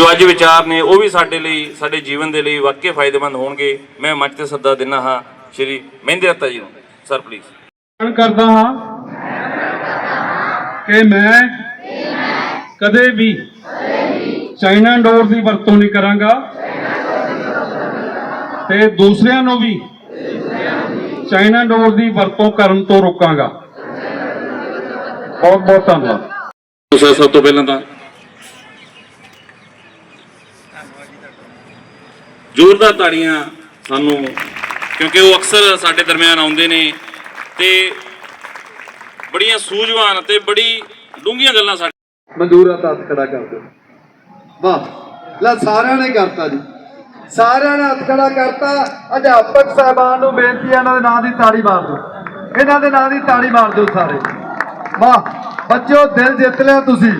ਜੋ ਅੱਜ ਵਿਚਾਰ ਨੇ ਉਹ ਵੀ ਸਾਡੇ ਲਈ ਸਾਡੇ ਜੀਵਨ ਦੇ ਲਈ ਵਾਕਈ ਫਾਇਦੇਮੰਦ ਹੋਣਗੇ। ਮੈਂ ਮੰਚ ਤੇ ਸੱਦਾ ਦਿੰਦਾ ਹਾਂ ਸ਼੍ਰੀ ਮਹਿੰਦਰ ਰੱਤਾ ਜੀ ਨੂੰ। ਸਰ ਪਲੀਜ਼ ਪ੍ਰਣ ਕਰਦਾ ਹਾਂ ਕਿ ਮੈਂ ਕਦੇ ਵੀ ਚਾਈਨਾ ਡੋਰ ਦੀ ਵਰਤੋਂ ਨਹੀਂ ਕਰਾਂਗਾ ਤੇ ਦੂਸਰਿਆਂ ਨੂੰ ਵੀ ਚਾਈਨਾ ਡੋਰ ਦੀ ਵਰਤੋਂ ਕਰਨ ਤੋਂ ਰੋਕਾਂਗਾ। ਬਹੁਤ ਬਹੁਤ ਧੰਨਵਾਦ ਸਭ ਤੋਂ ਪਹਿਲਾਂ ਤਾਂ ਜ਼ੋਰਦਾਰ ਤਾੜੀਆਂ ਸਾਨੂੰ, ਕਿਉਂਕਿ ਉਹ ਅਕਸਰ ਸਾਡੇ ਦਰਮਿਆਨ ਆਉਂਦੇ ਨੇ ਤੇ ਬੜੀਆਂ ਸੂਝਵਾਨ ਤੇ ਬੜੀ ਡੂੰਘੀਆਂ ਗੱਲਾਂ ਸਾਡੇ ਮਨਜ਼ੂਰ ਆ ਤਾਂ ਖੜਾ ਕਰ ਦਿਓ ਵਾਹ, ਲੈ ਸਾਰਿਆਂ ਨੇ ਕਰਤਾ ਜੀ। ਸਾਰਿਆਂ ਨੇ ਹੱਥ ਖੜਾ ਕਰਤਾ। ਅਧਿਆਪਕ ਸਾਹਿਬਾਨ ਨੂੰ ਬੇਨਤੀ ਹੈ, ਇਹਨਾਂ ਦੇ ਨਾਂ ਦੀ ਤਾੜੀ ਮਾਰ ਦਿਓ। ਇਹਨਾਂ ਦੇ ਨਾਂ ਦੀ ਤਾੜੀ ਮਾਰ ਦਿਓ ਸਾਰੇ। ਵਾਹ, ਬੱਚਿਓ, ਦਿਲ ਜਿੱਤ ਲਿਆ ਤੁਸੀਂ।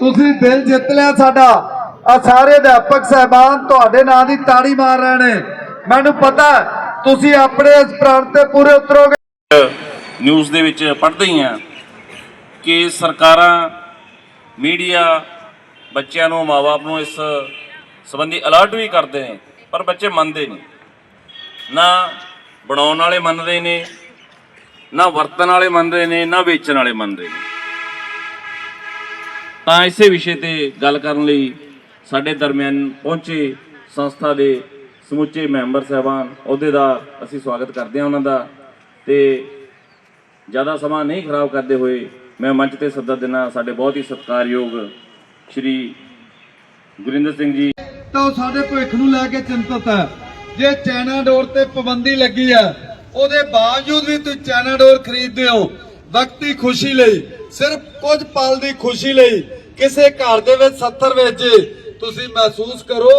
ਤੁਸੀਂ ਦਿਲ ਜਿੱਤ ਲਿਆ ਸਾਡਾ। ਆ ਸਾਰੇ ਅਧਿਆਪਕ ਸਾਹਿਬਾਨ ਤੁਹਾਡੇ ਨਾਂ ਦੀ ਤਾੜੀ ਮਾਰ ਰਹੇ ਨੇ। ਮੈਨੂੰ ਪਤਾ ਤੁਸੀਂ ਆਪਣੇ ਇਸ ਪ੍ਰਣ ਤੇ ਪੂਰੇ ਉਤਰੋਗੇ। ਨਿਊਜ਼ ਦੇ ਵਿੱਚ ਪੜ੍ਹਦੇ ਹੀ ਆ ਕਿ ਸਰਕਾਰਾਂ, ਮੀਡੀਆ ਬੱਚਿਆਂ ਨੂੰ ਮਾਪੇ ਨੂੰ ਇਸ ਸੰਬੰਧੀ ਅਲਰਟ ਵੀ ਕਰਦੇ ਨੇ, ਪਰ ਬੱਚੇ ਮੰਨਦੇ ਨਹੀਂ। ਨਾ ਬਣਾਉਣ ਵਾਲੇ ਮੰਨਦੇ ਨੇ, ਨਾ ਵਰਤਣ ਵਾਲੇ ਮੰਨਦੇ ਨੇ, ਨਾ ਵੇਚਣ ਵਾਲੇ ਮੰਨਦੇ ਨੇ। ਤਾਂ ਇਸੇ ਵਿਸ਼ੇ ਤੇ ਗੱਲ ਕਰਨ ਲਈ ਸਾਡੇ ਦਰਮਿਆਨ ਪਹੁੰਚੇ ਸੰਸਥਾ ਦੇ ਸਮੁੱਚੇ ਮੈਂਬਰ ਸਹਿਬਾਨ ਅਹੁਦੇਦਾਰ ਅਸੀਂ ਸਵਾਗਤ ਕਰਦੇ ਹਾਂ ਉਹਨਾਂ ਦਾ। ਤੇ ਜ਼ਿਆਦਾ ਸਮਾਂ ਨਹੀਂ ਖਰਾਬ ਕਰਦੇ ਹੋਏ ਮੈਂ ਮੰਚ ਤੇ ਸੱਦਾ ਦੇਣਾ ਸਾਡੇ ਬਹੁਤ ਹੀ ਸਤਿਕਾਰਯੋਗ ਸ਼੍ਰੀ ਗੁਰਿੰਦਰ ਸਿੰਘ ਜੀ। ਤਾਂ ਸਾਡੇ ਭਵਿੱਖ ਨੂੰ ਲੈ ਕੇ ਚਿੰਤਤ ਹੈ। ਜੇ ਚਾਈਨਾ ਡੋਰ ਤੇ ਪਾਬੰਦੀ ਲੱਗੀ ਹੈ, ਉਹਦੇ ਬਾਵਜੂਦ ਵੀ ਤੁਸੀਂ ਚਾਈਨਾ ਡੋਰ ਖਰੀਦਦੇ ਹੋ ਵਕਤੀ ਖੁਸ਼ੀ ਲਈ, ਸਿਰਫ ਕੁਝ ਪਲ ਦੀ ਖੁਸ਼ੀ ਲਈ, ਕਿਸੇ ਘਰ ਦੇ ਵਿੱਚ 70 ਵੇਚੇ ਤੁਸੀਂ ਮਹਿਸੂਸ ਕਰੋ,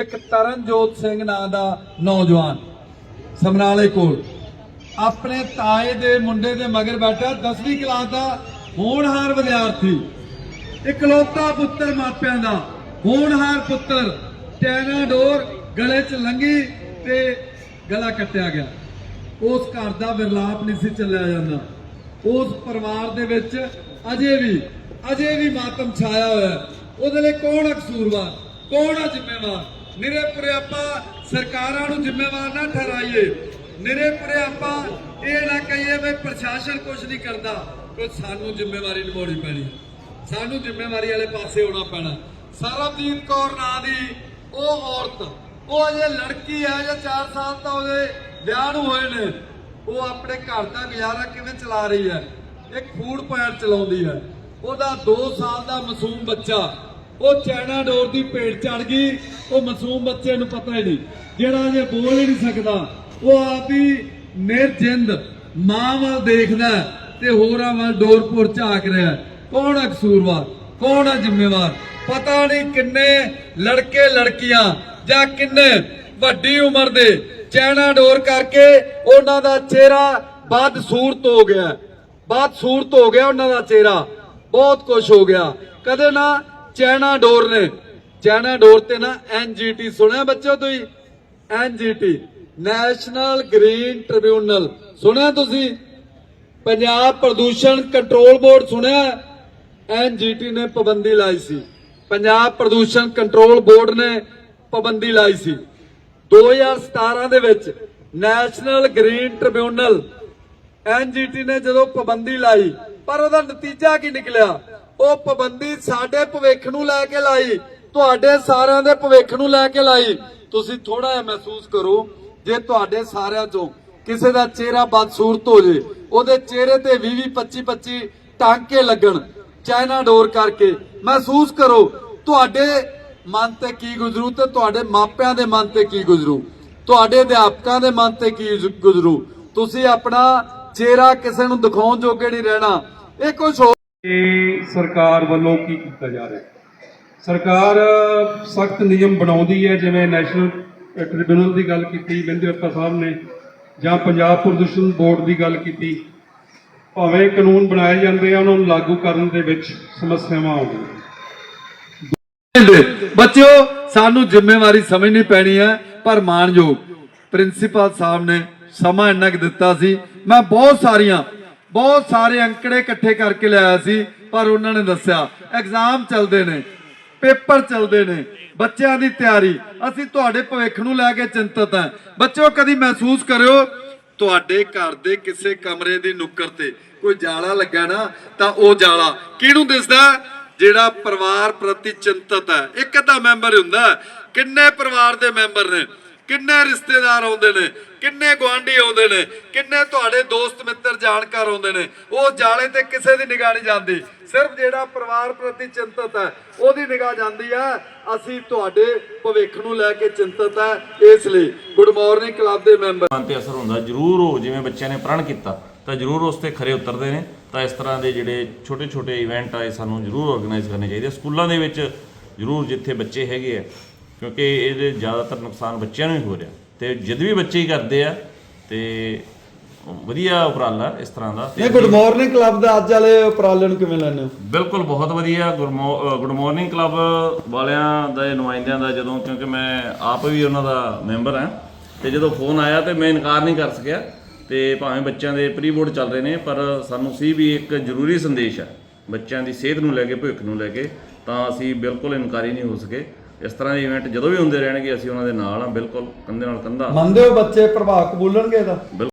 ਇੱਕ ਤਰਨਜੋਤ ਸਿੰਘ ਨਾਂ ਦਾ ਨੌਜਵਾਨ, ਸਮਰਾਲੇ ਕੋਲ। ਆਪਣੇ ਤਾਏ ਦੇ ਮੁੰਡੇ ਦੇ ਮਗਰ ਬੈਠਾ 10ਵੀਂ ਕਲਾਸ ਦਾ ਹੋਣਹਾਰ ਵਿਦਿਆਰਥੀ। ਇਕਲੌਤਾ ਪੁੱਤਰ ਮਾਪਿਆਂ ਦਾ ਹੋਣਹਾਰ ਪੁੱਤਰ ਚਾਈਨਾ ਡੋਰ ਗਲੇ 'ਚ ਲੰਗੀ ਤੇ ਗਲਾ ਕੱਟਿਆ ਗਿਆ। ਉਸ ਘਰ ਦਾ ਵਿਰਲਾਪ ਨਹੀਂ ਸੀ ਚੱਲਿਆ ਜਾਂਦਾ। ਉਸ ਪਰਿਵਾਰ ਦੇ ਵਿੱਚ ਅਜੇ ਵੀ ਅਜੇ ਵੀ ਮਾਤਮ ਛਾਇਆ ਹੋਇਆ ਉਹਦੇ ਲਈ ਕੌਣ ਹੈ ਕਸੂਰਵਾਰ? ਕੌਣ ਆ ਜ਼ਿੰਮੇਵਾਰ? ਨਿਰੇਪੁਰੇ ਆਪਾਂ ਸਰਕਾਰਾਂ ਨੂੰ ਜ਼ਿੰਮੇਵਾਰ ਨਾ ਠਹਿਰਾਈਏ। ਨਿਰੇਪੁਰੇ ਆਪਾਂ ਇਹ ਨਾ ਕਹੀਏ ਵੀ ਪ੍ਰਸ਼ਾਸਨ ਕੁਝ ਨਹੀਂ ਕਰਦਾ ਕੋਈ ਸਾਨੂੰ ਜ਼ਿੰਮੇਵਾਰੀ ਨਿਭਾਉਣੀ ਪੈਣੀ। ਸਾਨੂੰ ਜ਼ਿੰਮੇਵਾਰੀ ਵਾਲੇ ਪਾਸੇ ਹੋਣਾ ਪੈਣਾ। ਸਰਬਜੀਤ ਕੌਰ ਨਾਂ ਦੀ ਉਹ ਔਰਤ, ਉਹ ਅਜੇ ਲੜਕੀ ਹੈ ਜਾਂ 4 ਸਾਲ ਤਾਂ ਉਹਦੇ ਵਿਆਹ ਨੂੰ ਹੋਏ ਨੇ। ਉਹ ਆਪਣੇ ਘਰ ਦਾ ਗੁਜ਼ਾਰਾ ਕਿਵੇਂ ਚਲਾ ਰਹੀ ਹੈ? ਇੱਕ ਫੂਡ ਪੁਆਇੰਟ ਚਲਾਉਂਦੀ ਹੈ। ਉਹਦਾ 2 ਸਾਲ ਦਾ ਮਾਸੂਮ ਬੱਚਾ ਉਹ ਚਾਈਨਾ ਡੋਰ ਦੀ ਭੇਟ ਚੜ ਗਈ। ਉਹ ਮਾਸੂਮ ਬੱਚੇ ਨੂੰ ਪਤਾ ਹੀ ਨਹੀਂ। ਜਿਹੜਾ ਅਜੇ ਬੋਲ ਹੀ ਨਹੀਂ ਸਕਦਾ। ਉਹ ਆਪ ਹੀ ਨਿਰਜਿੰਦ ਮਾਂ ਵੱਲ ਦੇਖਦਾ ਤੇ ਹੋਰਾਂ ਵੱਲ ਡੋਰਪੁਰ ਝਾਕ ਰਿਹਾ ਕੌਣ ਹੈ ਕਸੂਰਵਾਰ? ਕੌਣ ਹੈ ਜ਼ਿੰਮੇਵਾਰ? ਪਤਾ ਨਹੀਂ ਕਿੰਨੇ ਲੜਕੇ ਲੜਕੀਆਂ ਜਾਂ ਕਿੰਨੇ ਵੱਡੀ ਉਮਰ ਦੇ ਚੈਨਾ ਡੋਰ ਕਰਕੇ ਉਹਨਾਂ ਦਾ ਚਿਹਰਾ ਬਾਦ ਸੂਰਤ ਹੋ ਗਿਆ ਬਾਦ ਸੂਰਤ ਹੋ ਗਿਆ ਉਹਨਾਂ ਦਾ ਚਿਹਰਾ। ਬਹੁਤ ਕੁਝ ਹੋ ਗਿਆ। ਕਦੇ ਨਾ ਚੈਨਾ ਡੋਰ ਨੇ। ਚੈਨਾ ਡੋਰ ਤੇ ਨਾ ਐਨਜੀਟੀ ਸੁਣਿਆ ਬੱਚੋ ਤੁਸੀਂ? NGT national green tribunal. ਸੁਣਿਆ ਤੁਸੀਂ? ਪੰਜਾਬ ਪ੍ਰਦੂਸ਼ਣ ਕੰਟਰੋਲ ਬੋਰਡ ਸੁਣਿਆ? ਐਨਜੀਟੀ ਨੇ ਪਾਬੰਦੀ ਲਾਈ ਸੀ। ਪੰਜਾਬ ਪ੍ਰਦੂਸ਼ਣ ਕੰਟਰੋਲ ਬੋਰਡ ਨੇ ਪਾਬੰਦੀ ਲਾਈ ਸੀ। 2017 ਦੇ ਵਿੱਚ ਨੈਸ਼ਨਲ ਗ੍ਰੀਨ ਟ੍ਰਿਬਿਊਨਲ ਐਨਜੀਟੀ ਨੇ ਜਦੋਂ ਪਾਬੰਦੀ ਲਾਈ, ਪਰ ਉਹਦਾ ਨਤੀਜਾ ਕੀ ਨਿਕਲਿਆ? ਉਹ ਪਾਬੰਦੀ ਸਾਡੇ ਭਵਿੱਖ ਨੂੰ ਲੈ ਕੇ ਲਾਈ, ਤੁਹਾਡੇ ਸਾਰਿਆਂ ਦੇ ਭਵਿੱਖ ਨੂੰ ਲੈ ਕੇ ਲਾਈ। ਤੁਸੀਂ ਥੋੜਾ ਜਿਹਾ ਮਹਿਸੂਸ ਕਰੋ, ਜੇ ਤੁਹਾਡੇ ਸਾਰਿਆਂ ਚੋਂ ਕਿਸੇ ਦਾ ਚਿਹਰਾ ਬਦਸੂਰਤ ਹੋ ਜੇ, ਉਹਦੇ ਚਿਹਰੇ ਤੇ 20 25 25 ਟਾਂਕੇ ਲੱਗਣ, ਚਾਈਨਾ ਡੋਰ ਕਰਕੇ, ਮਹਿਸੂਸ ਕਰੋ, ਤੁਹਾਡੇ ਮਨ ਤੇ ਕੀ ਗੁਜ਼ਰੂ ਤੇ ਤੁਹਾਡੇ ਮਾਪਿਆਂ ਦੇ ਮਨ ਤੇ ਕੀ ਗੁਜ਼ਰੂ? ਤੁਹਾਡੇ ਅਧਿਆਪਕਾਂ ਦੇ ਮਨ ਤੇ ਕੀ ਗੁਜ਼ਰੂ? ਤੁਸੀਂ ਆਪਣਾ ਚਿਹਰਾ ਕਿਸੇ ਨੂੰ ਦਿਖਾਉਣ ਜੋਗੇ ਨਹੀਂ ਰਹਿਣਾ। ਇਹ ਕੁਝ ਹੋਰ ਸਰਕਾਰ ਵੱਲੋਂ ਕੀ ਕੀਤਾ ਜਾ ਰਿਹਾ? ਸਰਕਾਰ ਸਖਤ ਨਿਯਮ ਬਣਾਉਂਦੀ ਹੈ, ਜਿਵੇਂ ਨੈਸ਼ਨਲ ਟ੍ਰਿਬਿਊਨਲ ਦੀ ਗੱਲ ਕੀਤੀ ਬਿੰਦੁਅਰਤਾ ਸਾਹਿਬ ਨੇ, ਜਾਂ ਪੰਜਾਬ ਪ੍ਰਦੂਸ਼ਣ ਬੋਰਡ ਦੀ ਗੱਲ ਕੀਤੀ। ਭਾਵੇਂ ਕਾਨੂੰਨ ਬਣਾਏ ਜਾਂਦੇ ਆ, ਉਹਨਾਂ ਨੂੰ ਲਾਗੂ ਕਰਨ ਦੇ ਵਿੱਚ ਸਮੱਸਿਆਵਾਂ ਆਉਂਦੀਆਂ ਬੱਚਿਓ, ਸਾਨੂੰ ਜ਼ਿੰਮੇਵਾਰੀ ਸਮਝਣੀ ਪੈਣੀ ਹੈ, ਪਰ ਮਾਨਯੋਗ ਪ੍ਰਿੰਸੀਪਲ ਸਾਹਿਬ ਨੇ ਸਮਾਂ ਇੰਨਾ ਕੁ ਦਿੱਤਾ ਸੀ। ਮੈਂ ਬਹੁਤ ਸਾਰੀਆਂ ਬਹੁਤ ਸਾਰੇ ਅੰਕੜੇ ਇਕੱਠੇ ਕਰਕੇ ਲਿਆਇਆ ਸੀ, ਪਰ ਉਹਨਾਂ ਨੇ ਦੱਸਿਆ ਐਗਜ਼ਾਮ ਚੱਲਦੇ ਨੇ, ਪੇਪਰ ਚੱਲਦੇ ਨੇ, ਬੱਚਿਆਂ ਦੀ ਤਿਆਰੀ। ਅਸੀਂ ਤੁਹਾਡੇ ਭਵਿੱਖ ਨੂੰ ਲੈ ਕੇ ਚਿੰਤਤ ਹਾਂ। ਬੱਚਿਓ, ਕਦੀ ਮਹਿਸੂਸ ਕਰਿਓ, ਤੁਹਾਡੇ ਘਰ ਦੇ ਕਿਸੇ ਕਮਰੇ ਦੀ ਨੁੱਕਰ ਤੇ ਕੋਈ ਜਾਲਾ ਲੱਗਾ ਨਾ, ਤਾਂ ਉਹ ਜਾਲਾ ਕਿਹਨੂੰ ਦਿਸਦਾ? ਜਿਹੜਾ ਪਰਿਵਾਰ ਪ੍ਰਤੀ ਚਿੰਤਤ ਹੈ। ਇੱਕ ਅੱਧਾ ਮੈਂਬਰ ਹੁੰਦਾ। ਕਿੰਨੇ ਪਰਿਵਾਰ ਦੇ ਮੈਂਬਰ ਨੇ? ਕਿੰਨੇ ਰਿਸ਼ਤੇਦਾਰ ਆਉਂਦੇ ਨੇ, ਕਿੰਨੇ ਗੁਆਂਢੀ ਆਉਂਦੇ ਨੇ, ਕਿੰਨੇ ਤੁਹਾਡੇ ਦੋਸਤ ਮਿੱਤਰ ਜਾਣਕਾਰ ਆਉਂਦੇ ਨੇ, ਉਹ ਜਾਲੇ ਤੇ ਕਿਸੇ ਦੀ ਨਿਗਾਹ ਨਹੀਂ ਜਾਂਦੀ। ਸਿਰਫ ਜਿਹੜਾ ਪਰਿਵਾਰ ਪ੍ਰਤੀ ਚਿੰਤਤ ਹੈ, ਉਹਦੀ ਨਿਗਾਹ ਜਾਂਦੀ ਹੈ। ਅਸੀਂ ਤੁਹਾਡੇ ਭਵਿੱਖ ਨੂੰ ਲੈ ਕੇ ਚਿੰਤਤ ਹੈ, ਇਸ ਲਈ ਗੁੱਡ ਮਾਰਨਿੰਗ ਕਲੱਬ ਦੇ ਮੈਂਬਰ ਮਨ ਤੇ ਅਸਰ ਹੁੰਦਾ, ਜ਼ਰੂਰ ਉਹ ਜਿਵੇਂ ਬੱਚਿਆਂ ਨੇ ਪ੍ਰਣ ਕੀਤਾ, ਤਾਂ ਜ਼ਰੂਰ ਉਸ ਤੇ ਖਰੇ ਉਤਰਦੇ ਨੇ। ਤਾਂ ਇਸ ਤਰ੍ਹਾਂ ਦੇ ਜਿਹੜੇ ਛੋਟੇ ਛੋਟੇ ਇਵੈਂਟ ਆ, ਇਹ ਸਾਨੂੰ ਜ਼ਰੂਰ ਆਰਗੇਨਾਈਜ਼ ਕਰਨੇ ਚਾਹੀਦੇ ਸਕੂਲਾਂ ਦੇ ਵਿੱਚ ਜ਼ਰੂਰ ਜਿੱਥੇ ਬੱਚੇ ਹੈਗੇ ਆ ਕਿਉਂਕਿ ਇਹਦੇ ਜ਼ਿਆਦਾਤਰ ਨੁਕਸਾਨ ਬੱਚਿਆਂ ਨੂੰ ਹੀ ਹੋ ਰਿਹਾ। ਤੇ ਜਦ ਵੀ ਬੱਚੇ ਹੀ ਕਰਦੇ ਆ ਤੇ ਵਧੀਆ ਉਪਰਾਲਾ ਇਸ ਤਰ੍ਹਾਂ ਦਾ। ਤੇ ਇਹ ਗੁੱਡ ਮਾਰਨਿੰਗ ਕਲੱਬ ਦਾ ਅੱਜ ਵਾਲੇ ਉਪਰਾਲੇ ਨੂੰ ਕਿਵੇਂ ਲੈਣੇ ਹੋ? ਬਿਲਕੁਲ ਬਹੁਤ ਵਧੀਆ। ਗੁੱਡ ਮਾਰਨਿੰਗ ਕਲੱਬ ਵਾਲਿਆਂ ਦੇ ਨੁਮਾਇੰਦਿਆਂ ਦਾ ਜਦੋਂ ਕਿਉਂਕਿ ਮੈਂ ਆਪ ਵੀ ਉਹਨਾਂ ਦਾ ਮੈਂਬਰ ਹਾਂ ਤੇ ਜਦੋਂ ਫੋਨ ਆਇਆ ਤੇ ਮੈਂ ਇਨਕਾਰ ਨਹੀਂ ਕਰ ਸਕਿਆ ਤੇ ਭਾਵੇਂ ਬੱਚਿਆਂ ਦੇ ਪ੍ਰੀ ਬੋਰਡ ਚੱਲ ਰਹੇ ਨੇ ਪਰ ਸਾਨੂੰ ਸੀ ਵੀ ਇੱਕ ਜ਼ਰੂਰੀ ਸੰਦੇਸ਼ ਹੈ ਬੱਚਿਆਂ ਦੀ ਸਿਹਤ ਨੂੰ ਲੈ ਕੇ ਭਵਿੱਖ ਨੂੰ ਲੈ ਕੇ ਤਾਂ ਅਸੀਂ ਬਿਲਕੁਲ ਇਨਕਾਰੀ ਨਹੀਂ ਹੋ ਸਕੇ। ਇਸ ਤਰ੍ਹਾਂ ਦੇ ਇਵੈਂਟ ਜਦੋਂ ਵੀ ਹੁੰਦੇ ਰਹਿਣਗੇ, ਅਸੀਂ ਉਹਨਾਂ ਦੇ ਨਾਲ ਹਾਂ, ਬਿਲਕੁਲ ਕੰਧੇ ਨਾਲ ਕੰਧਾ। ਮੰਨਦੇ ਹੋ ਬੱਚੇ ਪ੍ਰਭਾਵ ਕਬੂਲਣਗੇ ਇਹਦਾ? ਬਿਲਕੁਲ